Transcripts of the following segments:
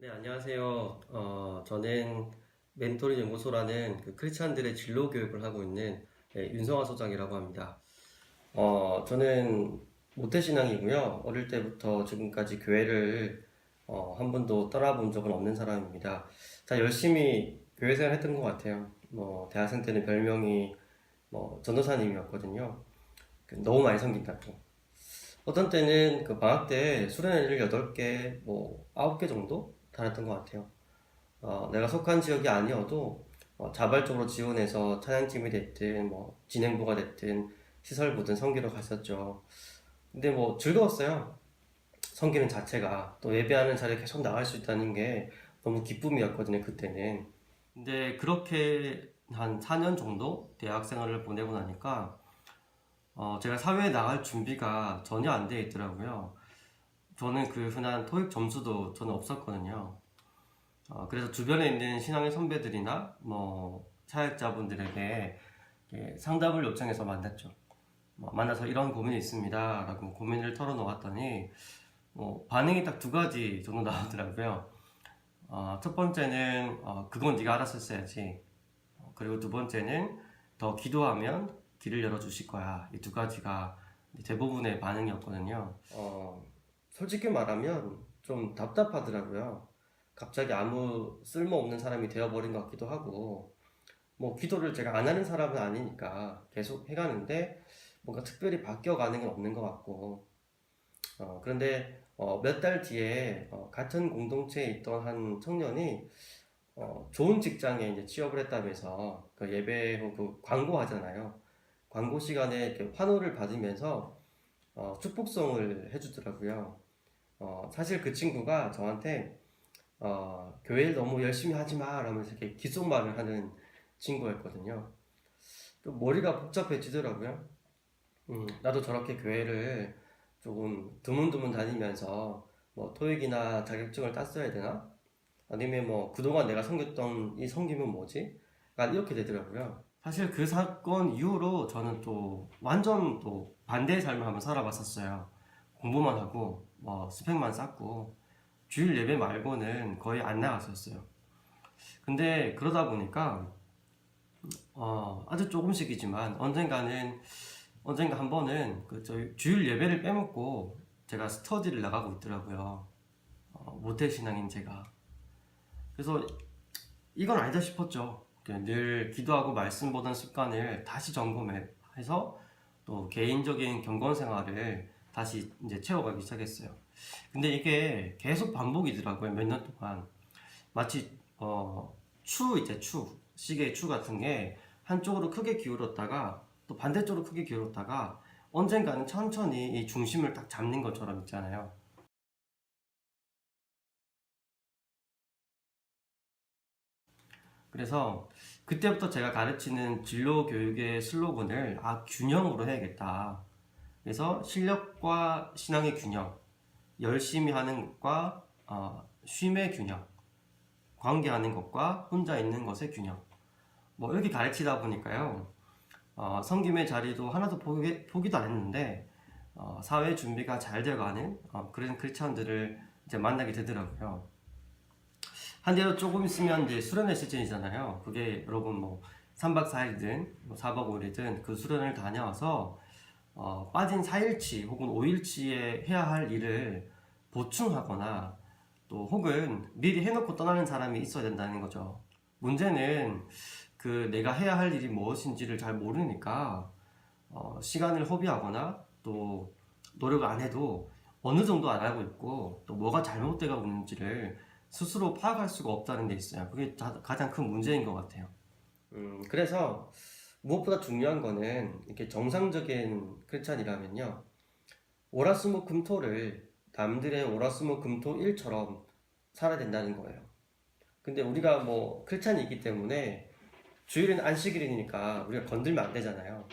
네, 안녕하세요. 어, 저는 멘토링 연구소라는 그 크리스찬들의 진로 교육을 하고 있는 네, 윤성화 소장이라고 합니다. 어, 저는 모태신앙이고요. 어릴 때부터 지금까지 교회를 어, 한 번도 떠나본 적은 없는 사람입니다. 자, 열심히 교회 생활 했던 것 같아요. 뭐, 대학생 때는 별명이 뭐, 전도사님이었거든요. 그 너무 많이 섬긴다고. 어떤 때는 그 방학 때 수련회를 8개, 뭐 9개 정도 다녔던 것 같아요. 어, 내가 속한 지역이 아니어도 어, 자발적으로 지원해서 찬양팀이 됐든 뭐 진행부가 됐든 시설부든 섬기러 갔었죠. 근데 뭐 즐거웠어요. 섬기는 자체가 또 예배하는 자리에 계속 나갈 수 있다는 게 너무 기쁨이었거든요, 그때는. 근데 그렇게 한 4년 정도 대학 생활을 보내고 나니까 어, 제가 사회에 나갈 준비가 전혀 안 돼 있더라고요. 저는 그 흔한 토익 점수도 저는 없었거든요. 어, 그래서 주변에 있는 신앙의 선배들이나 뭐 사역자분들에게 상담을 요청해서 만났죠. 뭐 만나서 이런 고민이 있습니다. 라고 고민을 털어놓았더니 뭐 반응이 딱 두 가지 정도 나오더라고요. 어, 첫 번째는 어, 그건 네가 알아서 했어야지. 어, 그리고 두 번째는 더 기도하면 길을 열어주실 거야. 이 두 가지가 대부분의 반응이었거든요. 어, 솔직히 말하면 좀 답답하더라고요. 갑자기 아무 쓸모없는 사람이 되어버린 것 같기도 하고, 뭐 기도를 제가 안 하는 사람은 아니니까 계속 해가는데 뭔가 특별히 바뀌어가는 건 없는 것 같고, 어, 그런데 몇달 뒤에 어, 같은 공동체에 있던 한 청년이 어, 좋은 직장에 이제 취업을 했다면서 그 예배 후 그 광고 하잖아요. 광고 시간에 환호를 받으면서 어, 축복송을 해주더라고요. 어, 사실 그 친구가 저한테 어, 교회를 너무 열심히 하지 마 라면서 이렇게 귓속말을 하는 친구였거든요. 그 머리가 복잡해지더라고요. 음, 나도 저렇게 교회를 조금 드문드문 다니면서 뭐 토익이나 자격증을 땄어야 되나? 아니면 뭐 그동안 내가 섬겼던 이 섬김은 뭐지? 이렇게 되더라고요. 사실 그 사건 이후로 저는 또 완전 또 반대의 삶을 한번 살아봤었어요. 공부만 하고 뭐 스펙만 쌓고 주일 예배 말고는 거의 안 나갔었어요. 근데 그러다 보니까 어, 아주 조금씩이지만 언젠가는 언젠가 한 번은 그 저희 주일 예배를 빼먹고 제가 스터디를 나가고 있더라고요. 어, 모태 신앙인 제가. 그래서 이건 아니다 싶었죠. 늘 기도하고 말씀 보던 습관을 다시 점검해서 또 개인적인 경건 생활을 다시 이제 채워가기 시작했어요. 근데 이게 계속 반복이더라고요. 몇 년 동안. 마치 어, 추 이제 추 시계의 추 같은 게 한쪽으로 크게 기울었다가 또 반대쪽으로 크게 기울었다가 언젠가는 천천히 이 중심을 딱 잡는 것처럼 있잖아요. 그래서 그때부터 제가 가르치는 진로 교육의 슬로건을 아 균형으로 해야겠다. 그래서 실력과 신앙의 균형, 열심히 하는 것과 어, 쉼의 균형, 관계하는 것과 혼자 있는 것의 균형. 뭐 이렇게 가르치다 보니까요. 어, 성김의 자리도 하나도 포기, 포기도 안 했는데 어, 사회 준비가 잘 돼가는 어, 그런 크리스천들을 이제 만나게 되더라고요. 한대로 조금 있으면 이제 수련회 시즌이잖아요. 그게 여러분 뭐 3박 4일이든 뭐 4박 5일이든 그 수련을 다녀와서 어, 빠진 4일치 혹은 5일치에 해야 할 일을 보충하거나 또 혹은 미리 해놓고 떠나는 사람이 있어야 된다는 거죠. 문제는 그 내가 해야 할 일이 무엇인지를 잘 모르니까 어, 시간을 허비하거나 또 노력을 안 해도 어느 정도 안 알고 있고 또 뭐가 잘못되고 있는지를 스스로 파악할 수가 없다는 데 있어요. 그게 다- 가장 큰 문제인 것 같아요. 음, 그래서 무엇보다 중요한 거는 이렇게 정상적인 크리스찬이라면요. 월화수목금토를 남들의 월화수목금토 일처럼 살아야 된다는 거예요. 근데 우리가 뭐 크리스찬이기 때문에 주일은 안식일이니까 우리가 건들면 안 되잖아요.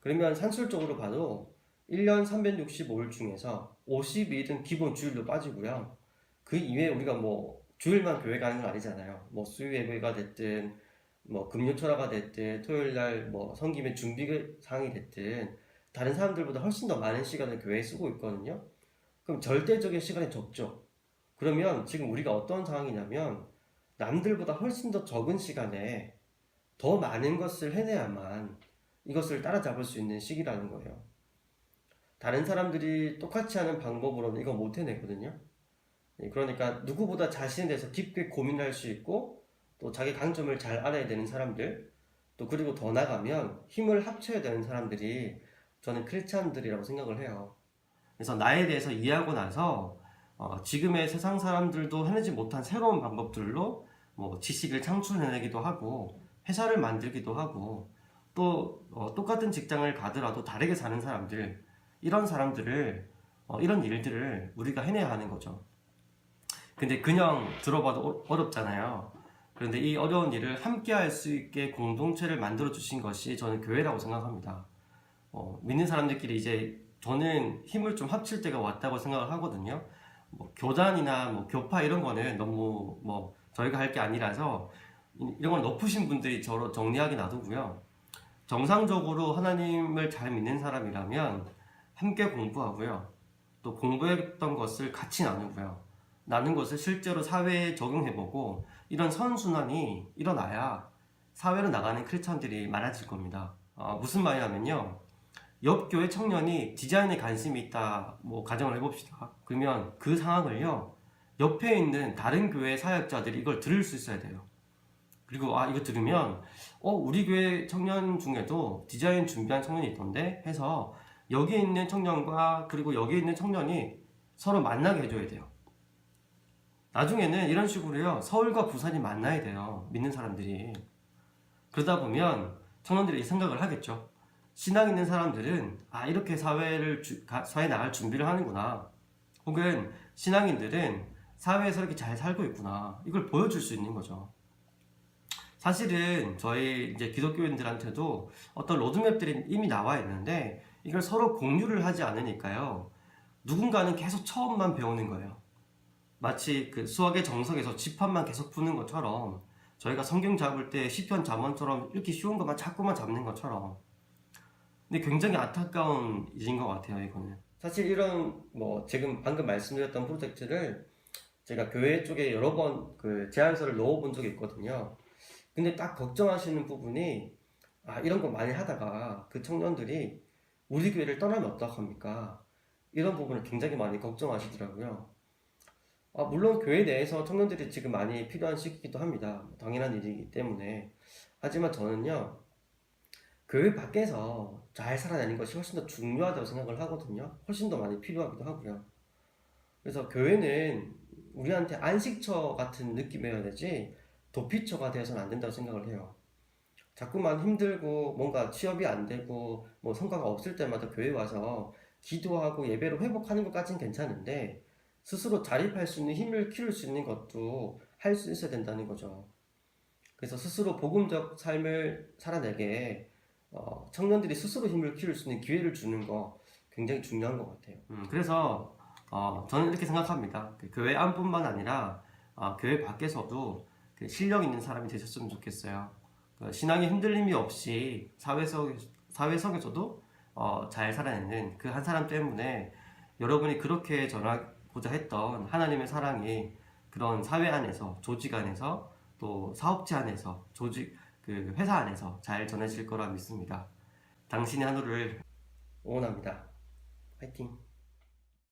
그러면 산술적으로 봐도 1년 365일 중에서 52일은 기본 주일로 빠지고요. 그 이외에 우리가 뭐 주일만 교회 가는 건 아니잖아요. 뭐 수요 예배가 됐든 뭐 금요철화가 됐든 토요일 날뭐 성김의 준비 사항이 됐든 다른 사람들보다 훨씬 더 많은 시간을 교회에 쓰고 있거든요. 그럼 절대적인 시간이 적죠. 그러면 지금 우리가 어떤 상황이냐면 남들보다 훨씬 더 적은 시간에 더 많은 것을 해내야만 이것을 따라잡을 수 있는 시기라는 거예요. 다른 사람들이 똑같이 하는 방법으로는 이거 못 해내거든요. 예, 그러니까 누구보다 자신에 대해서 깊게 고민할 수 있고 또 자기 강점을 잘 알아야 되는 사람들 또 그리고 더 나가면 힘을 합쳐야 되는 사람들이 저는 크리스찬들이라고 생각을 해요. 그래서 나에 대해서 이해하고 나서 어, 지금의 세상 사람들도 해내지 못한 새로운 방법들로 뭐 지식을 창출해내기도 하고 회사를 만들기도 하고 또 어, 똑같은 직장을 가더라도 다르게 사는 사람들 이런 사람들을 어, 이런 일들을 우리가 해내야 하는 거죠. 근데 그냥 들어봐도 어- 어렵잖아요. 그런데 이 어려운 일을 함께 할 수 있게 공동체를 만들어 주신 것이 저는 교회라고 생각합니다. 어, 믿는 사람들끼리 이제 저는 힘을 좀 합칠 때가 왔다고 생각을 하거든요. 뭐 교단이나 뭐 교파 이런 거는 너무 뭐 저희가 할 게 아니라서 이- 이런 건 높으신 분들이 저로 정리하게 놔두고요. 정상적으로 하나님을 잘 믿는 사람이라면 함께 공부하고요. 또 공부했던 것을 같이 나누고요. 나눈 것을 실제로 사회에 적용해보고 이런 선순환이 일어나야 사회로 나가는 크리스찬들이 많아질 겁니다. 아, 무슨 말이냐면요. 옆 교회 청년이 디자인에 관심이 있다, 뭐 가정을 해봅시다. 그러면 그 상황을요, 옆에 있는 다른 교회 사역자들이 이걸 들을 수 있어야 돼요. 그리고 아 이거 들으면 어 우리 교회 청년 중에도 디자인 준비한 청년이 있던데 해서 여기 있는 청년과 그리고 여기 있는 청년이 서로 만나게 해줘야 돼요. 나중에는 이런 식으로요 서울과 부산이 만나야 돼요 믿는 사람들이 그러다 보면 청년들이 이 생각을 하겠죠. 신앙 있는 사람들은 아 이렇게 사회를 주- 가- 사회 나갈 준비를 하는구나. 혹은 신앙인들은 사회에서 이렇게 잘 살고 있구나. 이걸 보여줄 수 있는 거죠. 사실은 저희 이제 기독교인들한테도 어떤 로드맵들이 이미 나와 있는데 이걸 서로 공유를 하지 않으니까요. 누군가는 계속 처음만 배우는 거예요. 마치 그 수학의 정석에서 집합만 계속 푸는 것처럼 저희가 성경 잡을 때 시편 잠언처럼 이렇게 쉬운 것만 자꾸만 잡는 것처럼. 근데 굉장히 안타까운 일인 것 같아요 이거는. 사실 이런 뭐 지금 방금 말씀드렸던 프로젝트를 제가 교회 쪽에 여러 번 그 제안서를 넣어본 적이 있거든요. 근데 딱 걱정하시는 부분이 아 이런 거 많이 하다가 그 청년들이 우리 교회를 떠나면 어떡합니까? 이런 부분을 굉장히 많이 걱정하시더라고요 아, 물론 교회 내에서 청년들이 지금 많이 필요한 시기이기도 합니다. 당연한 일이기 때문에. 하지만 저는요, 교회 밖에서 잘 살아내는 것이 훨씬 더 중요하다고 생각을 하거든요. 훨씬 더 많이 필요하기도 하고요. 그래서 교회는 우리한테 안식처 같은 느낌이어야 되지, 도피처가 되어서는 안 된다고 생각을 해요. 자꾸만 힘들고, 뭔가 취업이 안 되고, 뭐 성과가 없을 때마다 교회 와서 기도하고 예배로 회복하는 것까지는 괜찮은데, 스스로 자립할 수 있는 힘을 키울 수 있는 것도 할 수 있어야 된다는 거죠. 그래서 스스로 복음적 삶을 살아내게 어, 청년들이 스스로 힘을 키울 수 있는 기회를 주는 거 굉장히 중요한 것 같아요. 음, 그래서 어, 저는 이렇게 생각합니다. 그 교회 안뿐만 아니라 어, 교회 밖에서도 그 실력 있는 사람이 되셨으면 좋겠어요. 그 신앙의 흔들림이 없이 사회 속 사회 속에서도 어, 잘 살아내는 그 한 사람 때문에 여러분이 그렇게 전하 고자 했던 하나님의 사랑이 그런 사회 안에서 조직 안에서 또 사업체 안에서 조직 그 회사 안에서 잘 전해질 거라 믿습니다. 당신의 하루를 응원합니다. 파이팅!